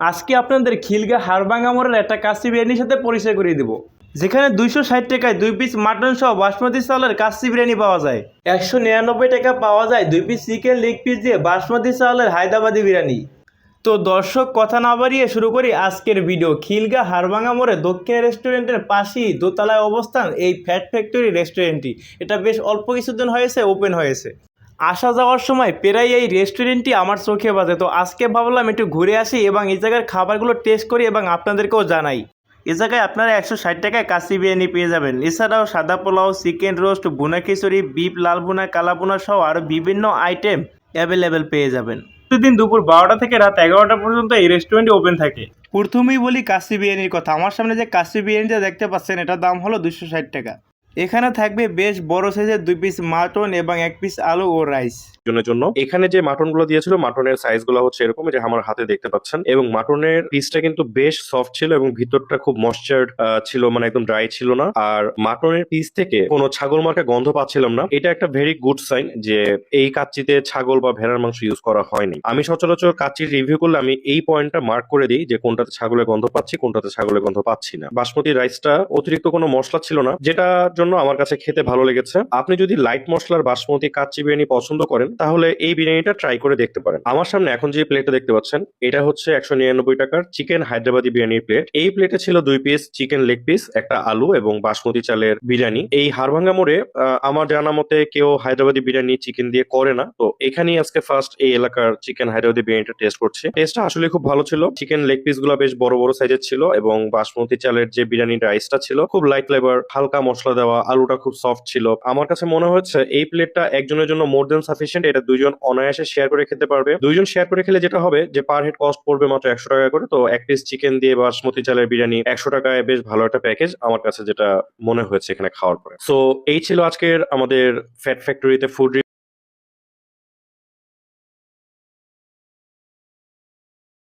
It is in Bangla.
আজকে আপনাদের খিলগা হাড়ভাঙ্গা মোড়ের একটা কাশি বিরিয়ানির সাথে পরিচয় করিয়ে দেবো। যেখানে দুইশো ষাট টাকায় দুই পিস মাটন সহ বাসমতি চাউলের কাশি বিরিয়ানি পাওয়া যায়। একশো নিরানব্বই টাকা পাওয়া যায় দুই পিস চিকেন লেগ পিস দিয়ে বাসমতি চালের হায়দ্রাবাদি বিরিয়ানি। তো দর্শক, কথা না বাড়িয়ে শুরু করি আজকের ভিডিও খিলগা হাড়ভাঙ্গা মোড়ে দক্ষিণ রেস্টুরেন্টের পাশেই দোতলায় অবস্থান এই ফ্যাট ফ্যাক্টরি রেস্টুরেন্টটি এটা বেশ অল্প কিছুদিন হয়েছে ওপেন হয়েছে। আসা যাওয়ার সময় প্রায় এই রেস্টুরেন্টটি আমার চোখে বাজে। তো আজকে ভাবলাম একটু ঘুরে আসি এবং এই জায়গার খাবারগুলো টেস্ট করি এবং আপনাদেরকেও জানাই। এ জায়গায় আপনারা একশো ষাট টাকায় কাশি বিরিয়ানি পেয়ে যাবেন। এছাড়াও সাদা পোলাও চিকেন রোস্ট বুনা খিচুড়ি বিপ লাল বুনা কালা বুনা সহ আরও বিভিন্ন আইটেম অ্যাভেলেবেল পেয়ে যাবেন। প্রতিদিন দুপুর বারোটা থেকে রাত এগারোটা পর্যন্ত এই রেস্টুরেন্টে ওপেন থাকে। প্রথমেই বলি কাশি বিরিয়ানির কথা। আমার সামনে যে কাশি বিরিয়ানিটা দেখতে পাচ্ছেন এটার দাম হলো দুশো ষাট টাকা। এখানে থাকবে বেশ বড় সাইজের দুই পিস মাটন এবং এক পিস আলু ও রাইস জনের জন্য এখানে যে মাটনগুলো দিয়েছিল মাটনের সাইজগুলো হচ্ছে এরকম যে আমার হাতে দেখতে পাচ্ছেন। এবং মাটনের পিসটা কিন্তু বেশ সফট ছিল এবং ভিতরটা খুব ময়শ্চার্ড ছিল মানে একদম ড্রাই ছিল না। আর মাটনের পিস থেকে কোনো ছাগল মার্কা গন্ধ পাচ্ছিলাম না। এটা একটা ভেরি গুড সাইন যে এই কাচ্চিতে ছাগল বা ভেড়ার মাংস ইউজ করা হয়নি। আমি সচরাচর কাচ্চির রিভিউ করলে আমি এই পয়েন্টটা মার্ক করে দিই যে কোনটাতে ছাগলের গন্ধ পাচ্ছি, কোনটাতে ছাগলের গন্ধ পাচ্ছি না। বাসমতি রাইসটা অতিরিক্ত কোনো মশলা ছিল না যেটার জন্য আমার কাছে খেতে ভালো লেগেছে। আপনি যদি লাইট মশলার বাসমতি কাচ্চি বিরিয়ানি পছন্দ করেন, তাহলে এই বিরিয়ানিটা ট্রাই করে দেখতে পারেন। আমার সামনে এখন যে প্লেটটা দেখতে পাচ্ছেন, এটা হচ্ছে একশো নিরানব্বই টাকার চিকেন হায়দ্রাবাদি বিরিয়ানির প্লেট এই প্লেটে ছিল দুই পিস চিকেন লেগ পিস একটা আলু এবং বাসমতি চালের বিরিয়ানি। এই হাড়ভাঙ্গা মোড়ে আমার জানা মতে কেউ হায়দ্রাবাদি বিরিয়ানি চিকেন দিয়ে করে না। তো এখানেই আজকে ফার্স্ট এই এলাকার চিকেন হায়দ্রাবাদি বিরিয়ানিটা টেস্ট করছি। টেস্টটা আসলে খুব ভালো ছিল। চিকেন লেগ পিসগুলো বেশ বড় বড় সাইজের ছিল এবং বাসমতি চালের যে বিরিয়ানি রাইসটা ছিল, খুব লাইট ফ্লেভার হালকা মশলা দেওয়া আলুটা খুব সফট ছিল। আমার কাছে মনে হচ্ছে এই প্লেটটা একজনের জন্য মোর দেন সাফিসিয়েন্ট এটা দুইজন অনায়াসে শেয়ার করে খেতে পারবে। দুইজন শেয়ার করে খেলে যেটা হবে যে পার হেড কস্ট পড়বে মাত্র একশো টাকা করে। তো এক পিস চিকেন দিয়ে বাসমতি চালের বিরিয়ানি একশো টাকায় বেশ ভালো একটা প্যাকেজ আমার কাছে যেটা মনে হয়েছে এখানে খাওয়ার পরে। সো এই ছিল আজকের আমাদের ফ্যাট ফ্যাক্টরিতে ফুড